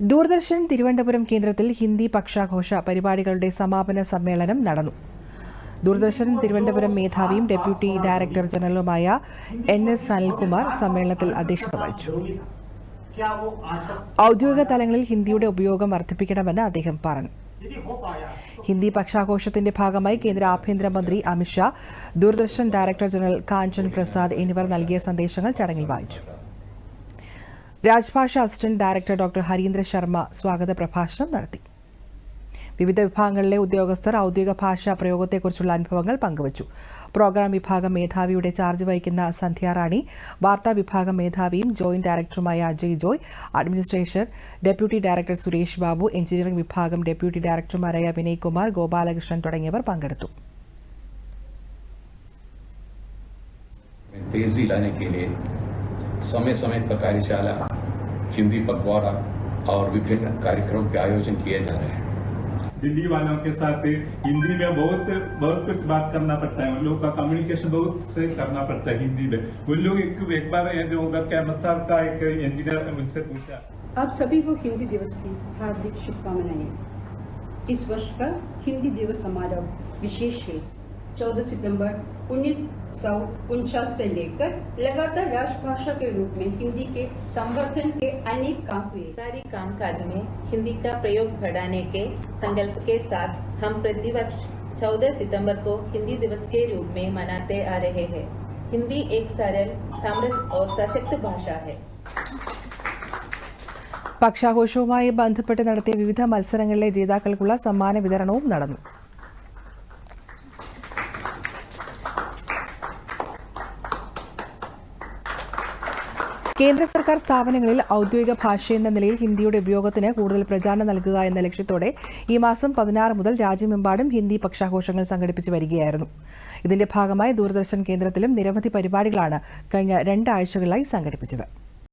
ദൂരദർശൻ തിരുവനന്തപുരം കേന്ദ്രത്തിൽ ഹിന്ദി പക്ഷാഘോഷ പരിപാടികളുടെ സമാപന സമ്മേളനം നടന്നു. ദൂരദർശൻ തിരുവനന്തപുരം മേധാവിയും ഡെപ്യൂട്ടി ഡയറക്ടർ ജനറലുമായ എൻ എസ് അനിൽകുമാർ സമ്മേളനത്തിൽ അധ്യക്ഷത വഹിച്ചു. ഔദ്യോഗിക തലങ്ങളിൽ ഹിന്ദിയുടെ ഉപയോഗം വർദ്ധിപ്പിക്കണമെന്ന് അദ്ദേഹം പറഞ്ഞു. ഹിന്ദി പക്ഷാഘോഷത്തിന്റെ ഭാഗമായി കേന്ദ്ര ആഭ്യന്തരമന്ത്രി അമിത്ഷാ ദൂരദർശൻ ഡയറക്ടർ ജനറൽ കാഞ്ചൻ പ്രസാദ് എന്നിവർ നൽകിയ സന്ദേശങ്ങൾ ചടങ്ങിൽ വായിച്ചു. Rajbhasha assistant director doctor Harindra Sharma സ്വാഗത പ്രഭാഷണം നടത്തി വിവിധ വിഭാഗങ്ങളിലെ ഉദ്യോഗസ്ഥർ ഔദ്യോഗിക ഭാഷാ പ്രയോഗത്തെക്കുറിച്ചുള്ള അനുഭവങ്ങൾ പങ്കുവച്ചു പ്രോഗ്രാം വിഭാഗം മേധാവിയുടെ ചാർജ് വഹിക്കുന്ന സന്ധ്യ റാണി വാർത്താ വിഭാഗം മേധാവിയും ജോയിന്റ് ഡയറക്ടറുമായ Ajay Joy administration deputy director Suresh Babu engineering വിഭാഗം ഡെപ്യൂട്ടി ഡയറക്ടർമാരായ വിനയ് കുമാർ ഗോപാലകൃഷ്ണൻ തുടങ്ങിയവർ പങ്കെടുത്തു में तेजी लाने के लिए समय समय पर कार्यशाला हिंदी पखवाड़ा और विभिन्न कार्यक्रम के आयोजन किए जा रहे हैं। दिल्ली वालों के साथ हिंदी में बहुत बहुत कुछ बात करना पड़ता है। उन लोगों का कम्युनिकेशन बहुत से करना पड़ता है हिंदी में। उन लोग एक, एक बार जो उधर कैमर साहब का एक इंजीनियर मुझसे पूछा। आप सभी को हिंदी दिवस की हार्दिक शुभकामनाएँ। इस वर्ष का हिंदी दिवस समारोह विशेष है। 14 सितंबर उन्नीस सौ उनचास से लेकर लगातार राष्ट्रभाषा के रूप में हिंदी के संवर्धन के अनेक काम हुए सरकारी कामकाज में हिंदी का प्रयोग बढ़ाने के संकल्प के साथ हम प्रतिवर्ष 14 सितंबर को हिंदी दिवस के रूप में मनाते आ रहे हैं हिंदी एक सरल समृद्ध और सशक्त भाषा है പക്ഷാഘോഷവുമായി ബന്ധപ്പെട്ട് നടത്തിയ വിവിധ മത്സരങ്ങളിലെ ജേതാക്കൾക്കുള്ള സമ്മാന വിതരണവും നടന്നു കേന്ദ്ര സർക്കാർ സ്ഥാപനങ്ങളിൽ ഔദ്യോഗിക ഭാഷയെന്ന നിലയിൽ ഹിന്ദിയുടെ ഉപയോഗത്തിന് കൂടുതൽ പ്രചാരണം നൽകുക എന്ന ലക്ഷ്യത്തോടെ ഈ മാസം പതിനാറ് മുതൽ രാജ്യമെമ്പാടും ഹിന്ദി പക്ഷാഘോഷങ്ങൾ സംഘടിപ്പിച്ചു വരികയായിരുന്നു. ഇതിന്റെ ഭാഗമായി ദൂരദർശൻ കേന്ദ്രത്തിലും നിരവധി പരിപാടികളാണ് കഴിഞ്ഞ രണ്ടാഴ്ചകളിലായി സംഘടിപ്പിച്ചത്.